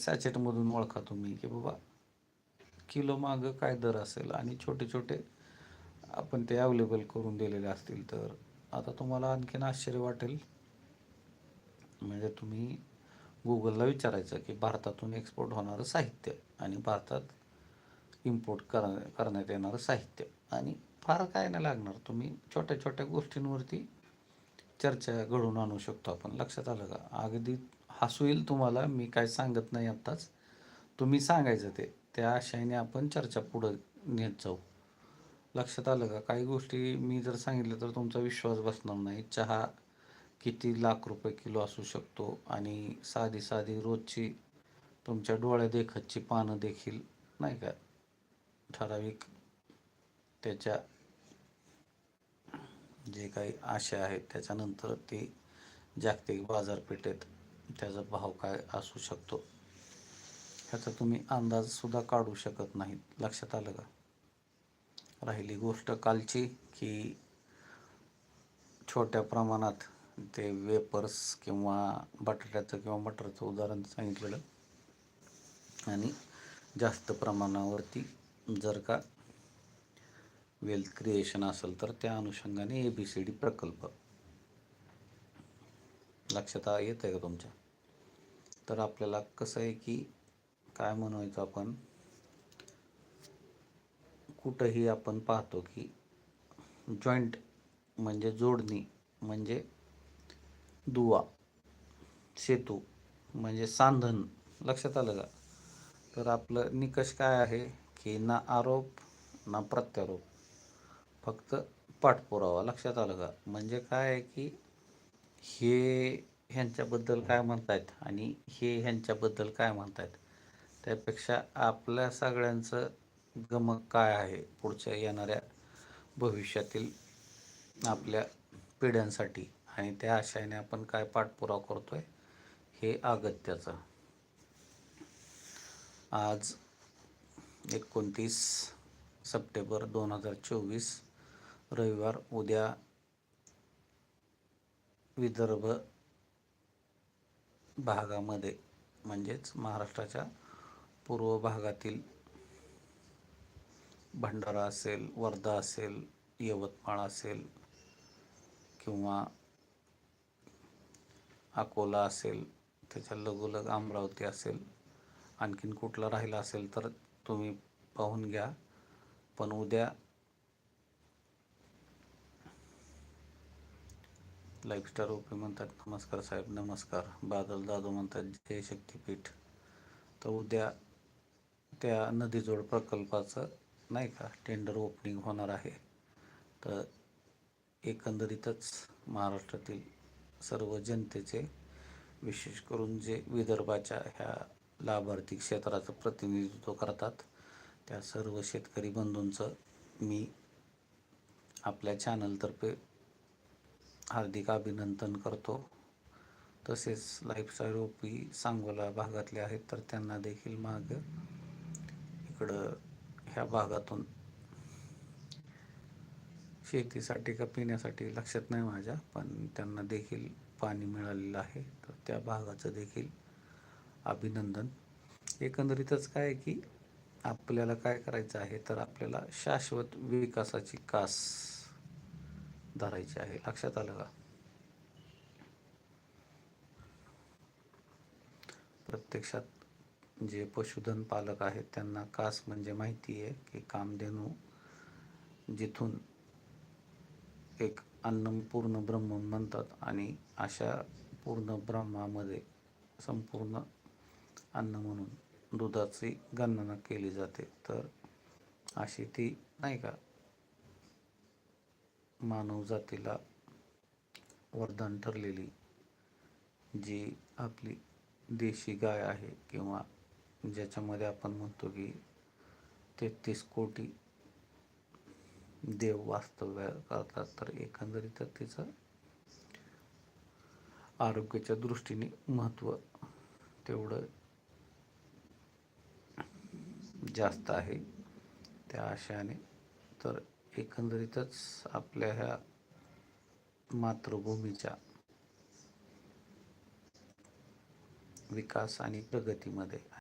सॅचेटमधून ओळखा तुम्ही की बाबा किलो मागं काय दर असेल? आणि छोटे छोटे आपण ते अवेलेबल करून दिलेले असतील तर. आता तुम्हाला आणखीन आश्चर्य वाटेल. म्हणजे तुम्ही गुगलला विचारायचं की भारतातून एक्सपोर्ट होणारं साहित्य आणि भारतात इम्पोर्ट कर करण्यात येणारं साहित्य. आणि फार काय नाही लागणार. तुम्ही छोट्या छोट्या गोष्टींवरती चर्चा घडवून आणू शकतो आपण. लक्षात आलं का? अगदी हसू येईल तुम्हाला मी काय सांगत नाही आत्ताच. तुम्ही सांगायचं ते. त्या आशयाने आपण चर्चा पुढं नेत जाऊ. लक्षात आलं का? काही गोष्टी मी जर सांगितलं तर तुमचा विश्वास बसणार नाही. चहा किती लाख रुपये किलो असू शकतो आणि साधी साधी रोजची तुमच्या डोळ्या देखतची पानं देखील नाही का? ठराविक त्याच्या जे काही आशा आहेत त्याच्यानंतर ते जागतिक बाजारपेठेत त्याचा भाव काय असू शकतो? ह्याचा तुम्ही अंदाजसुद्धा काढू शकत नाहीत. लक्षात आलं का? राहिली गोष्ट कालची की छोट्या प्रमाणात ते वेपर्स किंवा बटाट्याचं किंवा मटरचं उदाहरण सांगितलेलं. आणि जास्त प्रमाणावरती जर का वेल्थ क्रिएशन असेल तर त्या अनुषंगाने ए बी सी डी प्रकल्प. लक्षात आ- येत आहे का तुमच्या? तर आपल्याला कसं आहे की काय म्हणायचं आपण? कुठंही आपण पाहतो की जॉईंट म्हणजे जोडणी म्हणजे दुवा सेतू म्हणजे सांधन. लक्षात आलं का? तर आपलं निकष काय आहे की ना आरोप ना प्रत्यारोप. फक्त पाठपुरावा. लक्षात आलं का? म्हणजे काय आहे की हे ह्यांच्याबद्दल काय म्हणतायत? आणि हे ह्यांच्याबद्दल काय म्हणतायत? त्यापेक्षा आपल्या सगळ्यांचं गमक काय आहे पुढच्या येणाऱ्या भविष्यातील आपल्या पिढ्यांसाठी? आणि त्या आशयाने आपण काय पाठपुरावा आहे हे अगत्याचं. आज एकोणतीस सप्टेंबर दोन हजार चोवीस रविवार उद्या विदर्भ भागामध्ये म्हणजेच महाराष्ट्राच्या पूर्व भागातील भंडारा असेल वर्धा असेल यवतमाळ असेल किंवा अकोला असेल त्याच्या लगोलग अमरावती असेल आणखीन कुठला राहिला असेल तर तुम्ही पाहून घ्या. पण उद्या लाईफस्टार ओपी म्हणतात नमस्कार साहेब नमस्कार. बादल दादू म्हणतात जय शक्तीपीठ. तर उद्या त्या नदीजोड प्रकल्पाचं नाही का टेंडर ओपनिंग होणार आहे. तर एकंदरीतच महाराष्ट्रातील सर्व जनतेचे विशेष करून जे विदर्भाच्या ह्या लाभार्थी क्षेत्राचं प्रतिनिधित्व करतात त्या सर्व शेतकरी बंधूंचं मी आपल्या चॅनलतर्फे हार्दिक अभिनंदन करतो. तसेच लाईफस्टाईल ओपी सांगोला भागातले आहेत तर त्यांना देखील माग इकडं ह्या भागातून. शेतीसाठी का पिण्यासाठी लक्षात नाही माझ्या पण त्यांना देखील पाणी मिळालेलं आहे. तर त्या भागाचं देखील अभिनंदन. एकंदरीतच काय आहे की आपल्याला काय करायचं आहे तर आपल्याला शाश्वत विकासाची कास धरायची आहे. लक्षात आलं का? प्रत्यक्षात जे पशुधन पालक आहेत त्यांना कास म्हणजे माहिती आहे की कामधेनू जिथून एक अन्न पूर्ण ब्रह्म म्हणतात आणि अशा पूर्ण ब्रह्मामध्ये संपूर्ण अन्न म्हणून दुधाची गणना केली जाते. तर अशी ती नाही का मानवजातीला वरदान ठरलेली जी आपली देशी गाय आहे किंवा ज्याच्यामध्ये आपण म्हणतो की तेहतीस कोटी देव वास्तव्य करतात तर एकंदरीत तिचं आरोग्याच्या दृष्टीने महत्त्व तेवढं जास्त आहे. त्या आशयाने तर एकंदरीतच आपल्या ह्या मातृभूमीच्या विकास आणि प्रगतीमध्ये